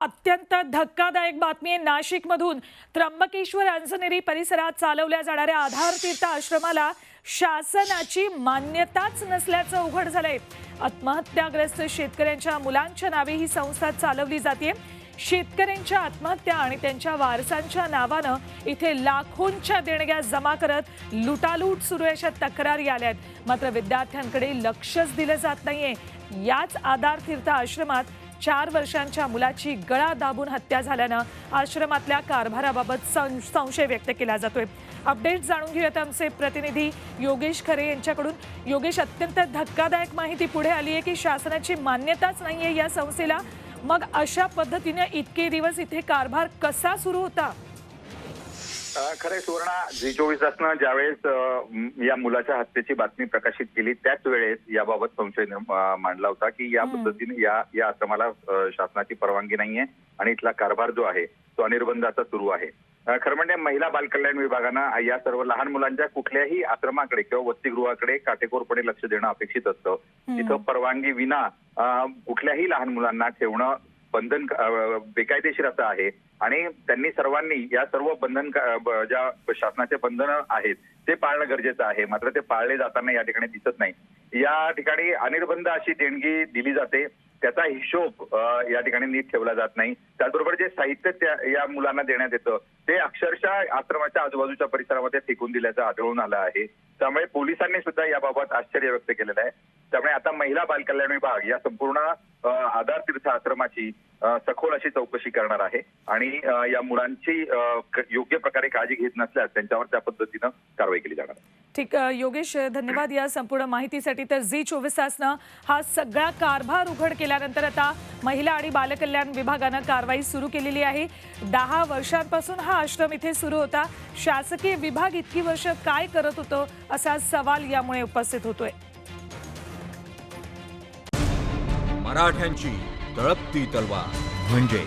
अत्यंत धक्कादायक बातमी आहे. नाशिकमधून त्र्यंबकेश्वर अंजनेरी परिसरात चालवल्या जाणाऱ्या आधार तीर्थ आश्रमाला शासनाची मान्यताच नसल्याचं उघड झालंय. आत्महत्याग्रस्त शेतकऱ्यांच्या मुलांच्या नावे ही संस्था चालवली जाते शेतकऱ्यांच्या आत्महत्या आणि त्यांच्या वारसांच्या नावानं इथे लाखोंच्या देणग्या जमा करत लुटालूट सुरू अशा तक्रारी आल्या आहेत मात्र विद्यार्थ्यांकडे लक्षच दिलं जात नाहीये. याच आधार तीर्थ आश्रमात चार वर्षांच्या मुलाची गळा दाबून हत्या झाल्यानं आश्रमातल्या कारभाराबाबत सं- संशय व्यक्त केला जातोय. अपडेट जाणून घेऊयात आमचे प्रतिनिधी योगेश खरे यांच्याकडून. योगेश अत्यंत धक्कादायक माहिती पुढे आली आहे की शासनाची मान्यताच नाहीये या संस्थेला. मग अशा पद्धतीने इतके दिवस इथे कारभार कसा सुरू होता? अ, खरंय सुवर्णा झी चोवीस तासनं ज्यावेळेस या मुलाच्या हत्येची बातमी प्रकाशित केली त्याच वेळेस याबाबत संशय मांडला होता की या पद्धतीने या या आश्रमाला शासनाची परवानगी नाहीये आणि इथला कारभार जो आहे तो अनिर्बंधाचा सुरू आहे. खरं म्हणजे महिला बालकल्याण विभागानं या सर्व लहान मुलांच्या कुठल्याही आश्रमाकडे किंवा वसतिगृहाकडे काटेकोरपणे लक्ष देणं अपेक्षित असतं. तिथं परवानगी विना कुठल्याही लहान मुलांना ठेवणं बंधन बेकायदेशीर असं आहे. आणि त्यांनी सर्वांनी या सर्व बंधन ज्या शासनाचे बंधन आहेत ते पाळणं गरजेचं आहे. मात्र ते पाळले जाताना या ठिकाणी दिसत नाही. या ठिकाणी अनिर्बंध अशी देणगी दिली जाते. त्याचा हिशोब या ठिकाणी नीट ठेवला जात नाही. त्याचबरोबर जे साहित्य त्या या मुलांना देण्यात येतं ते अक्षरशः आश्रमाच्या आजूबाजूच्या परिसरामध्ये फेकून दिल्याचं आढळून आलं आहे. त्यामुळे पोलिसांनी सुद्धा याबाबत आश्चर्य व्यक्त केलेलं आहे. त्यामुळे आता महिला बालकल्याण विभाग या संपूर्ण आधार तीर्थ आश्रमाची सखोल अशी चौकशी करणार आहे. आणि या मुलांची योग्य प्रकारे काळजी घेत नसल्यास त्यांच्यावर त्या पद्धतीनं कारवाई केली जाणार आहे. ठीक योगेश धन्यवाद या संपूर्ण माहितीसाठी. तर झी चोवीस तासनं हा सगळा कारभार उघड केल्यानंतर आता महिला आणि बालकल्याण विभागानं कारवाई सुरू केलेली आहे. दहा वर्षांपासून हा आश्रम इथे सुरू होता. शासकीय विभाग इतकी वर्ष काय करत होतं असा सवाल यामुळे उपस्थित होतोय. मराठ्यांची तळपती तलवार म्हणजे